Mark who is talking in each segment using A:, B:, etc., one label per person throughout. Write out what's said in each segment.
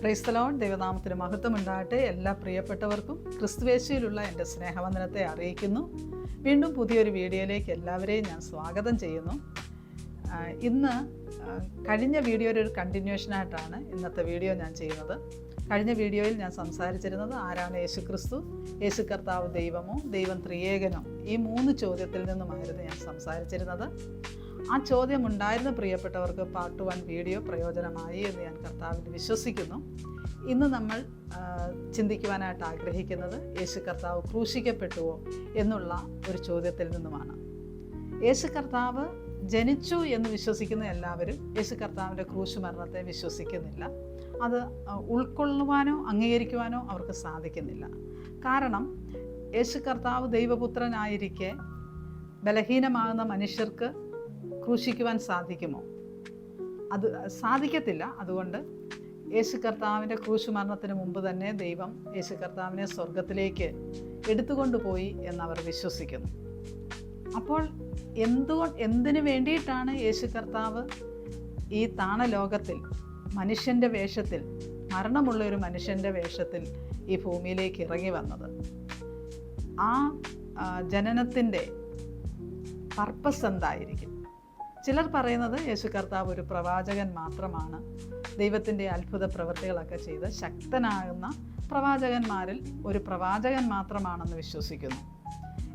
A: ക്രൈസ്തലോൺ ദൈവനാമത്തിന് മഹത്വം ഉണ്ടാകട്ടെ. എല്ലാ പ്രിയപ്പെട്ടവർക്കും ക്രിസ്തുവേശയിലുള്ള എന്റെ സ്നേഹവന്ദനത്തെ അറിയിക്കുന്നു. വീണ്ടും പുതിയൊരു വീഡിയോയിലേക്ക് എല്ലാവരെയും ഞാൻ സ്വാഗതം ചെയ്യുന്നു. ഇന്ന് കഴിഞ്ഞ വീഡിയോയുടെ ഒരു കണ്ടിന്യൂഷനായിട്ടാണ് ഇന്നത്തെ വീഡിയോ ഞാൻ ചെയ്യുന്നത്. കഴിഞ്ഞ വീഡിയോയിൽ ഞാൻ സംസാരിച്ചിരുന്നത് ആരാണ് യേശു ക്രിസ്തു യേശു കർത്താവ് ദൈവമോ? ദൈവം ത്രിയേകനോ? ഈ മൂന്ന് ചോദ്യത്തിൽ നിന്നുമായിരുന്നു ഞാൻ സംസാരിച്ചിരുന്നത്. ആ ചോദ്യം ഉണ്ടായിരുന്ന പ്രിയപ്പെട്ടവർക്ക് പാർട്ട് വൺ വീഡിയോ പ്രയോജനമായി എന്ന് ഞാൻ കർത്താവിൽ വിശ്വസിക്കുന്നു. ഇന്ന് നമ്മൾ ചിന്തിക്കുവാനായിട്ട് ആഗ്രഹിക്കുന്നത് യേശു കർത്താവ് ക്രൂശിക്കപ്പെട്ടുവോ എന്നുള്ള ഒരു ചോദ്യത്തിൽ നിന്നുമാണ്. യേശു കർത്താവ് ജനിച്ചു എന്ന് വിശ്വസിക്കുന്ന എല്ലാവരും യേശു കർത്താവിന്റെ ക്രൂശ് മരണത്തെ വിശ്വസിക്കുന്നില്ല. അത് ഉൾക്കൊള്ളുവാനോ അംഗീകരിക്കുവാനോ അവർക്ക് സാധിക്കുന്നില്ല. കാരണം യേശു കർത്താവ് ദൈവപുത്രനായിരിക്കെ ബലഹീനമാകുന്ന മനുഷ്യർക്ക് ക്രൂശിക്കുവാൻ സാധിക്കുമോ? അത് സാധിക്കത്തില്ല. അതുകൊണ്ട് യേശു കർത്താവിന്റെ ക്രൂശുമരണത്തിന് മുമ്പ് തന്നെ ദൈവം യേശു കർത്താവിനെ സ്വർഗത്തിലേക്ക് എടുത്തുകൊണ്ടുപോയി എന്നവർ വിശ്വസിക്കുന്നു. അപ്പോൾ എന്തുകൊ എന്തിനു വേണ്ടിയിട്ടാണ് യേശു കർത്താവ് ഈ താണലോകത്തിൽ മനുഷ്യന്റെ വേഷത്തിൽ മരണമുള്ള ഒരു മനുഷ്യന്റെ വേഷത്തിൽ ഈ ഭൂമിയിലേക്ക് ഇറങ്ങി വന്നത്? ആ, ജനനത്തിന്റെ പർപ്പസ് എന്തായിരിക്കും? ചിലർ പറയുന്നത് യേശു കർത്താവ് ഒരു പ്രവാചകൻ മാത്രമാണ്. ദൈവത്തിന്റെ അത്ഭുത പ്രവൃത്തികളൊക്കെ ചെയ്ത് ശക്തനാകുന്ന പ്രവാചകന്മാരിൽ ഒരു പ്രവാചകൻ മാത്രമാണെന്ന് വിശ്വസിക്കുന്നു.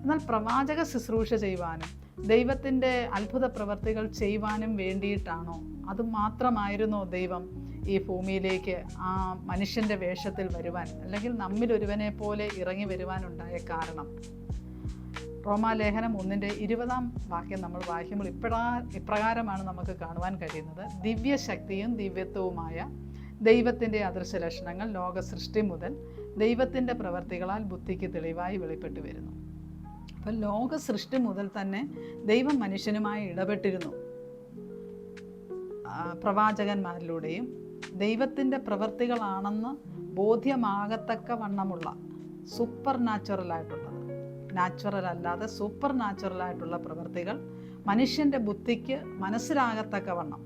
A: എന്നാൽ പ്രവാചക ശുശ്രൂഷ ചെയ്യുവാനും ദൈവത്തിന്റെ അത്ഭുത പ്രവർത്തികൾ ചെയ്യുവാനും വേണ്ടിയിട്ടാണോ? അത് മാത്രമായിരുന്നോ ദൈവം ഈ ഭൂമിയിലേക്ക് ആ മനുഷ്യന്റെ വേഷത്തിൽ വരുവാൻ അല്ലെങ്കിൽ നമ്മിൽ ഒരുവനെ പോലെ ഇറങ്ങി വരുവാനുണ്ടായ കാരണം? റോമാലേഖനം ഒന്നിന്റെ ഇരുപതാം വാക്യം നമ്മൾ വായിക്കുമ്പോൾ ഇപ്പഴാ ഇപ്രകാരമാണ് നമുക്ക് കാണുവാൻ കഴിയുന്നത്. ദിവ്യശക്തിയും ദിവ്യത്വവുമായ ദൈവത്തിന്റെ അദൃശ്യ ലക്ഷണങ്ങൾ ലോക സൃഷ്ടി മുതൽ ദൈവത്തിന്റെ പ്രവർത്തികളാൽ ബുദ്ധിക്ക് തെളിവായി വെളിപ്പെട്ടു വരുന്നു. അപ്പം ലോക സൃഷ്ടി മുതൽ തന്നെ ദൈവം മനുഷ്യനുമായി ഇടപെട്ടിരുന്നു. പ്രവാചകന്മാരിലൂടെയും ദൈവത്തിന്റെ പ്രവർത്തികളാണെന്ന് ബോധ്യമാകത്തക്ക വണ്ണമുള്ള സൂപ്പർ നാച്ചുറലായിട്ടുള്ളത് നാച്ചുറൽ അല്ലാതെ സൂപ്പർ നാച്ചുറലായിട്ടുള്ള പ്രവൃത്തികൾ മനുഷ്യന്റെ ബുദ്ധിക്ക് മനസ്സിലാകത്തക്ക വണ്ണം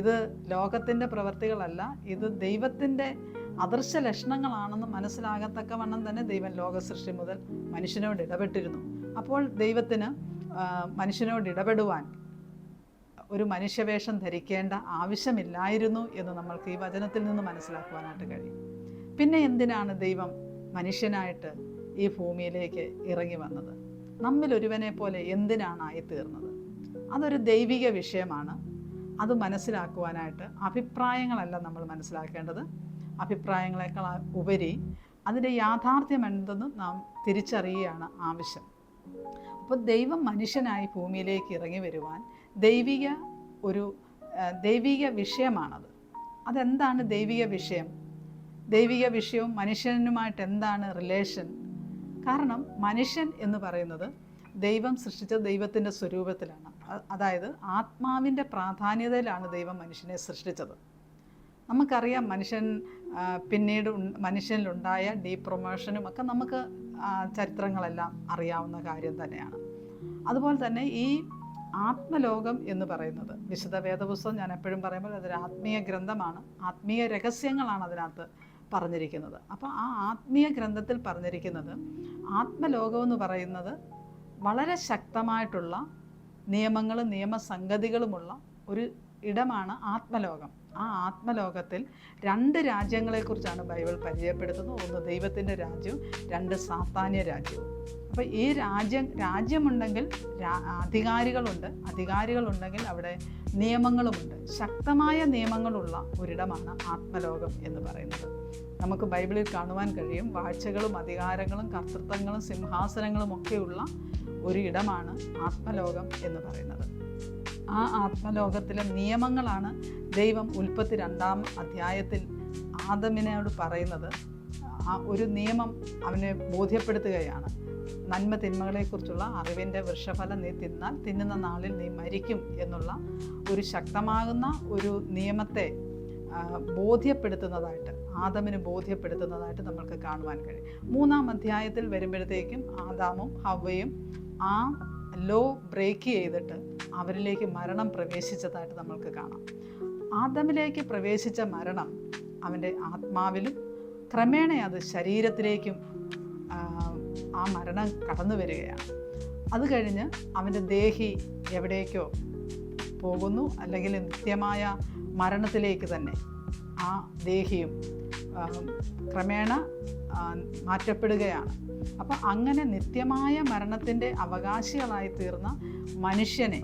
A: ഇത് ലോകത്തിന്റെ പ്രവൃത്തികളല്ല ഇത് ദൈവത്തിന്റെ അദൃശ്യ ലക്ഷണങ്ങളാണെന്ന് മനസ്സിലാകത്തക്ക വണ്ണം തന്നെ ദൈവം ലോക സൃഷ്ടി മുതൽ മനുഷ്യനോട് ഇടപെട്ടിരുന്നു. അപ്പോൾ ദൈവത്തിന് മനുഷ്യനോട് ഇടപെടുവാൻ ഒരു മനുഷ്യവേഷം ധരിക്കേണ്ട ആവശ്യമില്ലായിരുന്നു എന്ന് നമ്മൾക്ക് ഈ വചനത്തിൽ നിന്ന് മനസ്സിലാക്കുവാനായിട്ട് കഴിയും. പിന്നെ എന്തിനാണ് ദൈവം മനുഷ്യനായിട്ട് ഈ ഭൂമിയിലേക്ക് ഇറങ്ങി വന്നത്. നമ്മിൽ ഒരുവനെ പോലെ എന്തിനാണ് ആയിത്തീർന്നത്? അതൊരു ദൈവിക വിഷയമാണ്. അത് മനസ്സിലാക്കുവാനായിട്ട് അഭിപ്രായങ്ങളല്ല നമ്മൾ മനസ്സിലാക്കേണ്ടത്. അഭിപ്രായങ്ങളെക്കാൾ ഉപരി അതിന്റെ യാഥാർത്ഥ്യം എന്തെന്ന് നാം തിരിച്ചറിയുകയാണ് ആവശ്യം. അപ്പോൾ ദൈവം മനുഷ്യനായി ഭൂമിയിലേക്ക് ഇറങ്ങി വരുവാൻ ദൈവിക ഒരു ദൈവിക വിഷയമാണത്. അതെന്താണ് ദൈവിക വിഷയം? ദൈവിക വിഷയവും മനുഷ്യനുമായിട്ട് എന്താണ് റിലേഷൻ കാരണം മനുഷ്യൻ എന്ന് പറയുന്നത് ദൈവം സൃഷ്ടിച്ച ദൈവത്തിന്റെ സ്വരൂപത്തിലാണ്. അതായത് ആത്മാവിന്റെ പ്രാധാന്യതയിലാണ് ദൈവം മനുഷ്യനെ സൃഷ്ടിച്ചത്. നമുക്കറിയാം മനുഷ്യൻ പിന്നീട് മനുഷ്യനിലുണ്ടായ ഡീ പ്രൊമോഷനും ഒക്കെ നമുക്ക് ചരിത്രങ്ങളെല്ലാം അറിയാവുന്ന കാര്യം തന്നെയാണ്. അതുപോലെ തന്നെ ഈ ആത്മലോകം എന്ന് പറയുന്നത് വിശുദ്ധ വേദപുസ്തകം ഞാൻ എപ്പോഴും പറയുമ്പോൾ അതൊരു ആത്മീയ ഗ്രന്ഥമാണ്. ആത്മീയ രഹസ്യങ്ങളാണ് അതിനകത്ത് പറഞ്ഞിരിക്കുന്നത്. അപ്പോൾ ആ ആത്മീയ ഗ്രന്ഥത്തിൽ പറഞ്ഞിരിക്കുന്നത് ആത്മലോകം എന്ന് പറയുന്നത് വളരെ ശക്തമായിട്ടുള്ള നിയമങ്ങളും നിയമസംഗതികളുമുള്ള ഒരു ഇടമാണ് ആത്മലോകം. ആ ആത്മലോകത്തിൽ രണ്ട് രാജ്യങ്ങളെക്കുറിച്ചാണ് ബൈബിൾ പരിചയപ്പെടുത്തുന്നത്. ഒന്ന് ദൈവത്തിന്റെ രാജ്യവും രണ്ട് സാത്താന്യ രാജ്യവും. അപ്പോൾ ഈ രാജ്യം രാജ്യമുണ്ടെങ്കിൽ അധികാരികളുണ്ട് അധികാരികളുണ്ടെങ്കിൽ അവിടെ നിയമങ്ങളുമുണ്ട്. ശക്തമായ നിയമങ്ങളുള്ള ഒരിടമാണ് ആത്മലോകം എന്ന് പറയുന്നത്. നമുക്ക് ബൈബിളിൽ കാണുവാൻ കഴിയും. വാഴ്ചകളും അധികാരങ്ങളും കർത്തൃത്വങ്ങളും സിംഹാസനങ്ങളും ഒക്കെയുള്ള ഒരിടമാണ് ആത്മലോകം എന്ന് പറയുന്നത്. ആ ആത്മലോകത്തിലെ നിയമങ്ങളാണ് ദൈവം ഉൽപ്പത്തി രണ്ടാം അധ്യായത്തിൽ ആദമിനോട് പറയുന്നത്. ആ ഒരു നിയമം അവനെ ബോധ്യപ്പെടുത്തുകയാണ്. നന്മ തിന്മകളെക്കുറിച്ചുള്ള അറിവിന്റെ വൃക്ഷഫലം നീ തിന്നാൽ തിന്നുന്ന നാളിൽ നീ മരിക്കും എന്നുള്ള ഒരു ശക്തമാകുന്ന ഒരു നിയമത്തെ ബോധ്യപ്പെടുത്തുന്നതായിട്ട് ആദമിന് ബോധ്യപ്പെടുത്തുന്നതായിട്ട് നമ്മൾക്ക് കാണുവാൻ കഴിയും. മൂന്നാം അധ്യായത്തിൽ വരുമ്പോഴത്തേക്കും ആദാമും ഹവയും ആ ലോ ബ്രേക്ക് ചെയ്തിട്ട് അവരിലേക്ക് മരണം പ്രവേശിച്ചതായിട്ട് നമ്മൾക്ക് കാണാം. ആദമിലേക്ക് പ്രവേശിച്ച മരണം അവന്റെ ആത്മാവിലും ക്രമേണ അത് ശരീരത്തിലേക്കും ആ, മരണം കടന്നു വരികയാണ്. അത് കഴിഞ്ഞ് അവന്റെ ദേഹി എവിടേക്കോ പോകുന്നു. അല്ലെങ്കിൽ നിത്യമായ മരണത്തിലേക്ക് തന്നെ ആ ദേഹിയും ക്രമേണ മാറ്റപ്പെടുകയാണ്. അപ്പോൾ അങ്ങനെ നിത്യമായ മരണത്തിന്റെ അവകാശികളായി തീർന്ന മനുഷ്യനെ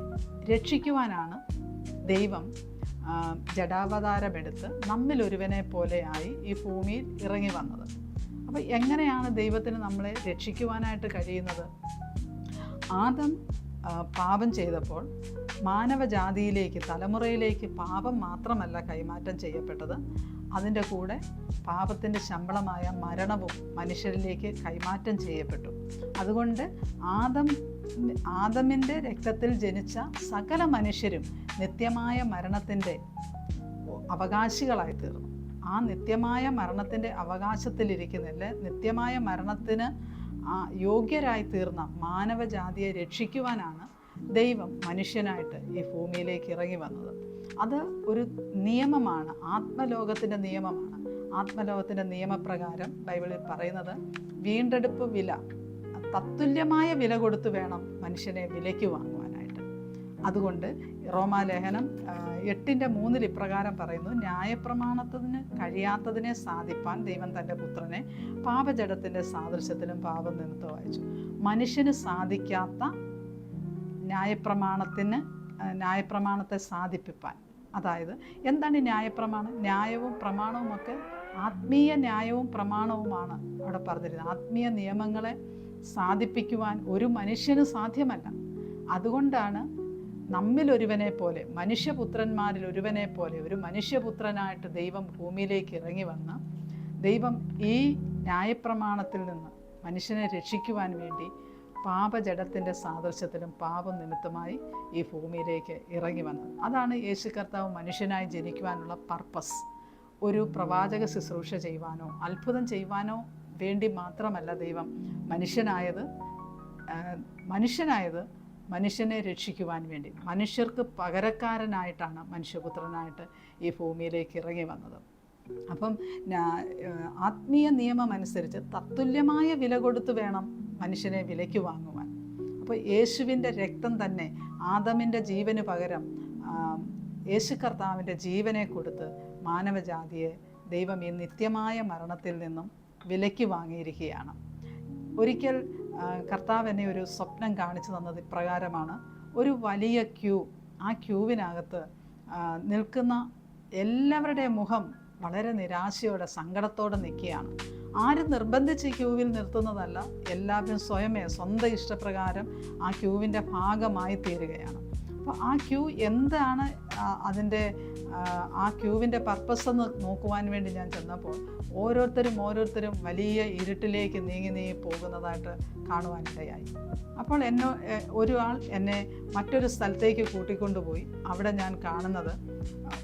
A: രക്ഷിക്കുവാനാണ് ദൈവം ജഡാവതാരമെടുത്ത് നമ്മിൽ ഒരുവനെ പോലെയായി ഈ ഭൂമിയിൽ ഇറങ്ങി വന്നത്. അപ്പോൾ എങ്ങനെയാണ് ദൈവത്തിന് നമ്മളെ രക്ഷിക്കുവാനായിട്ട് കഴിയുന്നത്? ആദം പാപം ചെയ്തപ്പോൾ മാനവജാതിയിലേക്ക് തലമുറയിലേക്ക് പാപം മാത്രമല്ല കൈമാറ്റം ചെയ്യപ്പെട്ടത്. അതിന്റെ കൂടെ പാപത്തിന്റെ ശമ്പളമായ മരണവും മനുഷ്യരിലേക്ക് കൈമാറ്റം ചെയ്യപ്പെട്ടു. അതുകൊണ്ട് ആദം ആദമിന്റെ രക്തത്തിൽ ജനിച്ച സകല മനുഷ്യരും നിത്യമായ മരണത്തിന്റെ അവകാശികളായി തീർന്നു. ആ നിത്യമായ മരണത്തിന്റെ അവകാശത്തിലിരിക്കുന്നില്ല. നിത്യമായ മരണത്തിന് യോഗ്യരായി തീർന്ന മാനവജാതിയെ രക്ഷിക്കുവാനാണ് ദൈവം മനുഷ്യനായിട്ട് ഈ ഭൂമിയിലേക്ക് ഇറങ്ങി വന്നത്. അത് ഒരു നിയമമാണ്. ആത്മലോകത്തിന്റെ നിയമമാണ്. ആത്മലോകത്തിന്റെ നിയമപ്രകാരം ബൈബിളിൽ പറയുന്നത് വീണ്ടെടുപ്പ് വില തത്തുല്യമായ വില കൊടുത്തു വേണം മനുഷ്യനെ വിലയ്ക്ക് വാങ്ങുവാനായിട്ട്. അതുകൊണ്ട് റോമാലേഖനം എട്ടിന്റെ മൂന്നിൽ ഇപ്രകാരം പറയുന്നു ന്യായപ്രമാണത്തിന് കഴിയാത്തതിനെ സാധിപ്പാൻ ദൈവം തന്റെ പുത്രനെ പാപജടത്തിന്റെ സാദൃശ്യത്തിലും പാപം നിമിത്തം അയച്ചു. മനുഷ്യന് സാധിക്കാത്ത ന്യായപ്രമാണത്തിന് ന്യായപ്രമാണത്തെ സാധിപ്പിപ്പാൻ. അതായത് എന്താണ് ന്യായപ്രമാണം? ന്യായവും പ്രമാണവും ഒക്കെ ആത്മീയ ന്യായവും പ്രമാണവുമാണ് അവിടെ പറഞ്ഞിരുന്നത്. ആത്മീയ നിയമങ്ങളെ സാധിപ്പിക്കുവാൻ ഒരു മനുഷ്യന് സാധ്യമല്ല. അതുകൊണ്ടാണ് നമ്മിൽ ഒരുവനെ പോലെ മനുഷ്യപുത്രന്മാരിൽ ഒരുവനെ പോലെ ഒരു മനുഷ്യപുത്രനായിട്ട് ദൈവം ഭൂമിയിലേക്ക് ഇറങ്ങി വന്ന് ദൈവം ഈ ന്യായപ്രമാണത്തിൽ നിന്ന് മനുഷ്യനെ രക്ഷിക്കുവാൻ വേണ്ടി പാപജടത്തിന്റെ സാദൃശ്യത്തിലും പാപം നിമിത്തമായി ഈ ഭൂമിയിലേക്ക് ഇറങ്ങി വന്നത് അതാണ് യേശു കർത്താവ് മനുഷ്യനായി ജനിക്കുവാനുള്ള പർപ്പസ് ഒരു പ്രവാചക ശുശ്രൂഷ ചെയ്യുവാനോ അത്ഭുതം ചെയ്യുവാനോ വേണ്ടി മാത്രമല്ല ദൈവം മനുഷ്യനായത് മനുഷ്യനായത് മനുഷ്യനെ രക്ഷിക്കുവാൻ വേണ്ടി. മനുഷ്യർക്ക് പകരക്കാരനായിട്ടാണ് മനുഷ്യപുത്രനായിട്ട് ഈ ഭൂമിയിലേക്ക് ഇറങ്ങി വന്നത്. അപ്പം ആത്മീയ നിയമം അനുസരിച്ച് തത്തുല്യമായ വില കൊടുത്ത് വേണം മനുഷ്യനെ വിലയ്ക്ക് വാങ്ങുവാൻ. അപ്പോൾ യേശുവിന്റെ രക്തം തന്നെ ആദമിന്റെ ജീവന് പകരം യേശു കർത്താവിന്റെ ജീവനെ കൊടുത്ത് മാനവജാതിയെ ദൈവം ഈ നിത്യമായ മരണത്തിൽ നിന്നും വിലയ്ക്ക് വാങ്ങിയിരിക്കുകയാണ്. ഒരിക്കൽ കർത്താവ് എന്നെ ഒരു സ്വപ്നം കാണിച്ചു തന്നത് ഇപ്രകാരമാണ്. ഒരു വലിയ ക്യൂ ആ ക്യൂവിനകത്ത് നിൽക്കുന്ന എല്ലാവരുടെയും മുഖം വളരെ നിരാശയോടെ സങ്കടത്തോടെ നിൽക്കുകയാണ്. ആരും നിർബന്ധിച്ച് ക്യൂവിൽ നിർത്തുന്നതല്ല. എല്ലാവരും സ്വയമേ സ്വന്തം ഇഷ്ടപ്രകാരം ആ ക്യൂവിന്റെ ഭാഗമായി തീരുകയാണ്. അപ്പോൾ ആ ക്യൂ എന്താണ് അതിന്റെ ആ, ക്യൂവിന്റെ പർപ്പസ് എന്ന് നോക്കുവാൻ വേണ്ടി ഞാൻ ചെന്നപ്പോൾ ഓരോരുത്തരും ഓരോരുത്തരും വലിയ ഇരുട്ടിലേക്ക് നീങ്ങി നീങ്ങി പോകുന്നതായിട്ട് കാണുവാനിടയായി അപ്പോൾ എന്നെ ഒരു ആൾ എന്നെ മറ്റൊരു സ്ഥലത്തേക്ക് കൂട്ടിക്കൊണ്ടുപോയി. അവിടെ ഞാൻ കാണുന്നത്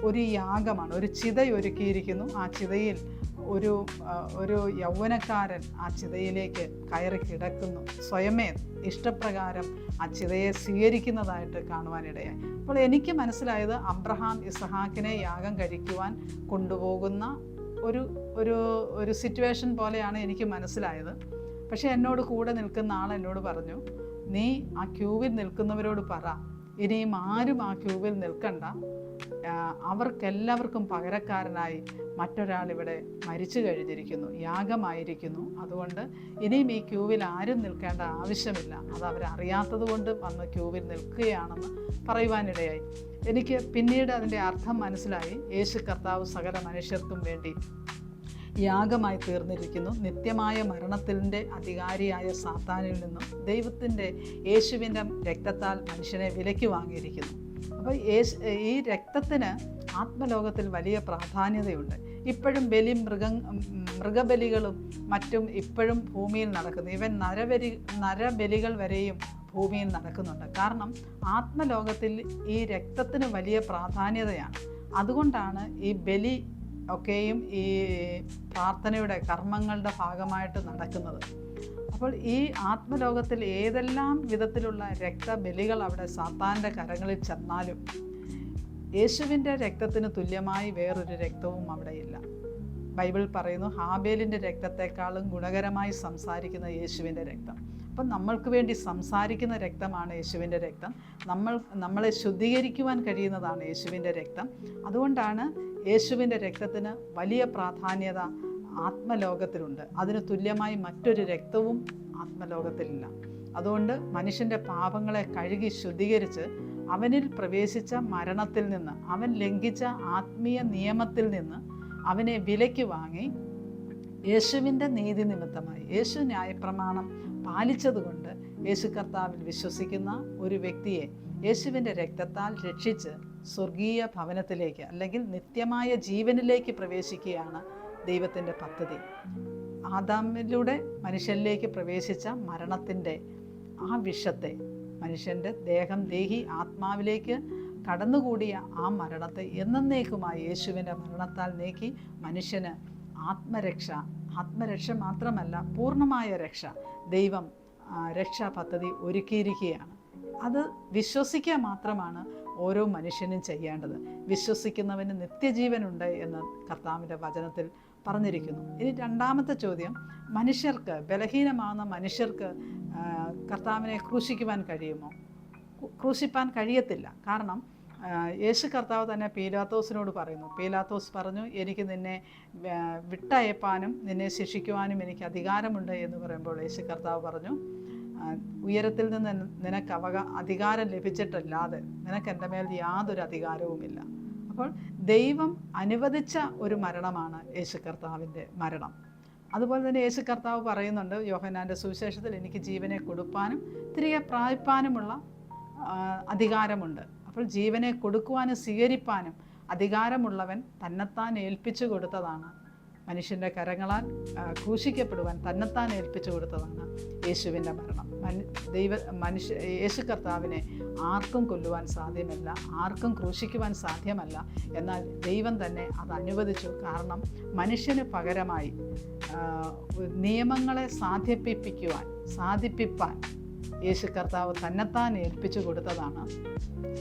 A: ഒരു യാഗമാണ്. ഒരു ചിതയൊരുക്കിയിരിക്കുന്നു. ആ ചിതയിൽ ഒരു ഒരു യൗവനക്കാരൻ ആ ചിതയിലേക്ക് കയറി കിടക്കുന്നു. സ്വയമേ ഇഷ്ടപ്രകാരം ആ ചിതയെ സ്വീകരിക്കുന്നതായിട്ട് കാണുവാനിടയായി. അപ്പോൾ എനിക്ക് മനസ്സിലായത് അബ്രഹാം ഇസഹാക്കിനെ യാഗം കഴിക്കുവാൻ കൊണ്ടുപോകുന്ന ഒരു ഒരു ഒരു സിറ്റുവേഷൻ പോലെയാണ് എനിക്ക് മനസ്സിലായത്. പക്ഷേ എന്നോട് കൂടെ നിൽക്കുന്ന ആൾ എന്നോട് പറഞ്ഞു നീ ആ ക്യൂവിൽ നിൽക്കുന്നവരോട് പറ. ഇനിയും ആരും ആ ക്യൂവിൽ നിൽക്കണ്ട. അവർക്കെല്ലാവർക്കും പകരക്കാരനായി മറ്റൊരാളിവിടെ മരിച്ചു കഴിഞ്ഞിരിക്കുന്നു യാഗമായിരിക്കുന്നു. അതുകൊണ്ട് ഇനിയും ഈ ക്യൂവിൽ ആരും നിൽക്കേണ്ട ആവശ്യമില്ല. അത് അവരറിയാത്തത് കൊണ്ട് വന്ന് ക്യൂവിൽ നിൽക്കുകയാണെന്ന് പറയുവാനിടയായി. എനിക്ക് പിന്നീട് അതിന്റെ അർത്ഥം മനസ്സിലായി. യേശു കർത്താവ് സകല മനുഷ്യർക്കും വേണ്ടി യാഗമായി തീർന്നിരിക്കുന്നു. നിത്യമായ മരണത്തിന്റെ അധികാരിയായ സാത്താനിൽ നിന്നും ദൈവത്തിന്റെ യേശുവിന്റെ രക്തത്താൽ മനുഷ്യനെ വിലയ്ക്ക് വാങ്ങിയിരിക്കുന്നു. അപ്പോൾ യേശു ഈ രക്തത്തിന് ആത്മലോകത്തിൽ വലിയ പ്രാധാന്യതയുണ്ട്. ഇപ്പോഴും ബലി മൃഗ മൃഗബലികളും മറ്റും ഇപ്പോഴും ഭൂമിയിൽ നടക്കുന്നു. ഇവൻ നരബലി നരബലികൾ വരെയും ഭൂമിയിൽ നടക്കുന്നുണ്ട്. കാരണം ആത്മലോകത്തിൽ ഈ രക്തത്തിന് വലിയ പ്രാധാന്യതയാണ്. അതുകൊണ്ടാണ് ഈ ബലി ഒക്കെയും ഈ പ്രാർത്ഥനയുടെ കർമ്മങ്ങളുടെ ഭാഗമായിട്ട് നടക്കുന്നത്. അപ്പോൾ ഈ ആത്മലോകത്തിൽ ഏതെല്ലാം വിധത്തിലുള്ള രക്തബലികൾ അവിടെ സാത്താന്റെ കരങ്ങളിൽ ചെന്നാലും യേശുവിന്റെ രക്തത്തിന് തുല്യമായി വേറൊരു രക്തവും അവിടെയില്ല ബൈബിൾ പറയുന്നു ഹാബേലിന്റെ രക്തത്തെക്കാളും ഗുണകരമായി സംസാരിക്കുന്ന യേശുവിന്റെ രക്തം. അപ്പം നമ്മൾക്ക് വേണ്ടി സംസാരിക്കുന്ന രക്തമാണ് യേശുവിന്റെ രക്തം. നമ്മൾ നമ്മളെ ശുദ്ധീകരിക്കുവാൻ കഴിയുന്നതാണ് യേശുവിന്റെ രക്തം. അതുകൊണ്ടാണ് യേശുവിന്റെ രക്തത്തിന് വലിയ പ്രാധാന്യത ആത്മലോകത്തിലുണ്ട്. അതിന് തുല്യമായി മറ്റൊരു രക്തവും ആത്മലോകത്തിലില്ല. അതുകൊണ്ട് മനുഷ്യന്റെ പാപങ്ങളെ കഴുകി ശുദ്ധീകരിച്ച് അവനിൽ പ്രവേശിച്ച മരണത്തിൽ നിന്ന് അവൻ ലംഘിച്ച ആത്മീയ നിയമത്തിൽ നിന്ന് അവനെ വിലയ്ക്ക് വാങ്ങി യേശുവിന്റെ നീതി നിമിത്തമായി യേശു ന്യായപ്രമാണം പാലിച്ചതുകൊണ്ട് യേശു കർത്താവിൽ വിശ്വസിക്കുന്ന ഒരു വ്യക്തിയെ യേശുവിന്റെ രക്തത്താൽ രക്ഷിച്ച് സ്വർഗീയ ഭവനത്തിലേക്ക് അല്ലെങ്കിൽ നിത്യമായ ജീവനിലേക്ക് പ്രവേശിക്കുകയാണ് ദൈവത്തിന്റെ പദ്ധതി. ആദാമിലൂടെ മനുഷ്യനിലേക്ക് പ്രവേശിച്ച മരണത്തിന്റെ ആ വിഷത്തെ മനുഷ്യന്റെ ദേഹം ദേഹി ആത്മാവിലേക്ക് കടന്നുകൂടിയ ആ മരണത്തെ എന്നേക്കുമായി യേശുവിന്റെ മരണത്താൽ നീക്കി മനുഷ്യന് ആത്മരക്ഷ ആത്മരക്ഷ മാത്രമല്ല പൂർണമായ രക്ഷ ദൈവം രക്ഷാ പദ്ധതി ഒരുക്കിയിരിക്കുകയാണ്. അത് വിശ്വസിക്കുക മാത്രമാണ് ഓരോ മനുഷ്യനും ചെയ്യേണ്ടത്. വിശ്വസിക്കുന്നവന് നിത്യജീവനുണ്ട് എന്ന് കർത്താവിന്റെ വചനത്തിൽ പറഞ്ഞിരിക്കുന്നു. ഇനി രണ്ടാമത്തെ ചോദ്യം മനുഷ്യർക്ക് ബലഹീനമാകുന്ന മനുഷ്യർക്ക് കർത്താവിനെ ക്രൂശിക്കുവാൻ കഴിയുമോ? ക്രൂ- ക്രൂശിപ്പാൻ കഴിയത്തില്ല. കാരണം യേശു കർത്താവ് തന്നെ പീലാത്തോസിനോട് പറയുന്നു. പീലാത്തോസ് പറഞ്ഞു എനിക്ക് നിന്നെ വിട്ടയപ്പാനും നിന്നെ ശിക്ഷിക്കുവാനും എനിക്ക് അധികാരമുണ്ട് എന്ന് പറയുമ്പോൾ യേശു കർത്താവ് പറഞ്ഞു ഉയരത്തിൽ നിന്ന് നിനക്ക് അവക അധികാരം ലഭിച്ചിട്ടല്ലാതെ നിനക്ക് എന്റെ മേൽ യാതൊരു അധികാരവുമില്ല. അപ്പോൾ ദൈവം അനുവദിച്ച ഒരു മരണമാണ് യേശു കർത്താവിന്റെ മരണം. അതുപോലെ തന്നെ യേശു കർത്താവ് പറയുന്നുണ്ട് യോഹനാന്റെ സുവിശേഷത്തിൽ എനിക്ക് ജീവനെ കൊടുപ്പാനും തിരികെ പ്രാപിപ്പാനുമുള്ള അധികാരമുണ്ട്. അപ്പോൾ ജീവനെ കൊടുക്കുവാനും സ്വീകരിപ്പാനും അധികാരമുള്ളവൻ തന്നെത്താൻ ഏൽപ്പിച്ചു കൊടുത്തതാണ്. മനുഷ്യന്റെ കരങ്ങളാൽ ക്രൂശിക്കപ്പെടുവാൻ തന്നെത്താൻ ഏൽപ്പിച്ചു കൊടുത്തതാണ് യേശുവിന്റെ മരണം. ദൈവ മനുഷ്യ യേശു കർത്താവിനെ ആർക്കും കൊല്ലുവാൻ സാധ്യമല്ല ആർക്കും ക്രൂശിക്കുവാൻ സാധ്യമല്ല. എന്നാൽ ദൈവം തന്നെ അത് അനുവദിച്ചു. കാരണം മനുഷ്യന് പകരമായി നിയമങ്ങളെ സാധ്യപ്പിപ്പിക്കുവാൻ സാധിപ്പിപ്പാൻ യേശു കർത്താവ് തന്നെത്താൻ ഏൽപ്പിച്ചു കൊടുത്തതാണ്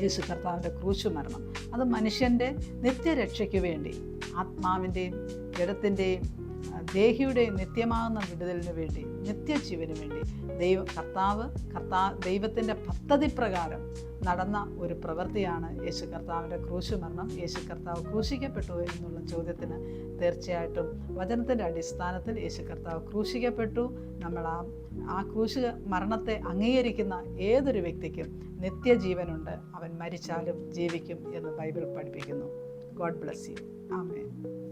A: യേശു കർത്താവിന്റെ ക്രൂശു മരണം. അത് മനുഷ്യന്റെ നിത്യരക്ഷയ്ക്ക് വേണ്ടി ആത്മാവിന്റെയും ജഡത്തിന്റെയും ആ, ദേഹിയുടെയും നിത്യമാകുന്ന വിടുതലിന് വേണ്ടി നിത്യജീവന് വേണ്ടി ദൈവ കർത്താവ് കർത്താ ദൈവത്തിന്റെ പദ്ധതി പ്രകാരം നടന്ന ഒരു പ്രവൃത്തിയാണ് യേശു കർത്താവിന്റെ ക്രൂശു മരണം യേശു കർത്താവ് ക്രൂശിക്കപ്പെട്ടു എന്നുള്ള ചോദ്യത്തിന് തീർച്ചയായിട്ടും വചനത്തിന്റെ അടിസ്ഥാനത്തിൽ യേശു കർത്താവ് ക്രൂശിക്കപ്പെട്ടു. നമ്മൾ ആ ആ ക്രൂശ് മരണത്തെ അംഗീകരിക്കുന്ന ഏതൊരു വ്യക്തിക്കും നിത്യജീവനുണ്ട്. അവൻ മരിച്ചാലും ജീവിക്കും എന്ന് ബൈബിൾ പഠിപ്പിക്കുന്നു. God bless you. ആമേൻ.